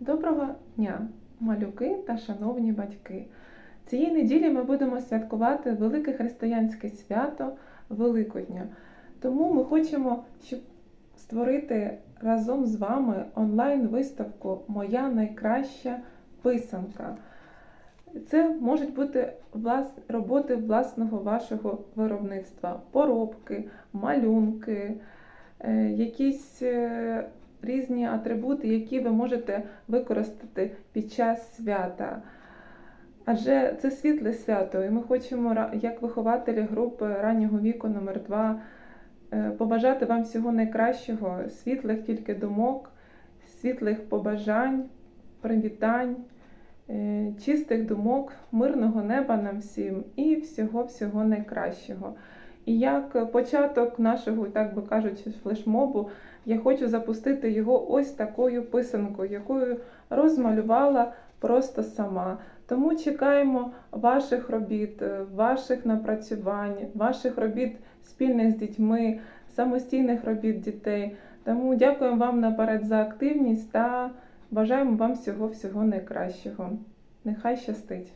Доброго дня, малюки та шановні батьки! Цієї неділі ми будемо святкувати велике християнське свято Великодня. Тому ми хочемо, щоб створити разом з вами онлайн-виставку Моя найкраща писанка. Це можуть бути роботи власного вашого виробництва, поробки, малюнки, е, якісь е, різні атрибути, які ви можете використати під час свята. Адже це світле свято, і ми хочемо, як вихователі групи раннього віку номер 2 побажати вам всього найкращого, світлих тільки думок, світлих побажань, привітань, е, чистих думок, мирного неба нам всім і всього-всього найкращого. І як початок нашого, так би кажучи, флешмобу, я хочу запустити його ось такою писанкою, якою розмалювала просто сама. Тому чекаємо ваших робіт, е, ваших напрацювань, ваших робіт спільних з дітьми, самостійних робіт дітей. Тому дякуємо вам наперед за активність та бажаємо вам всього всього найкращого. Нехай щастить!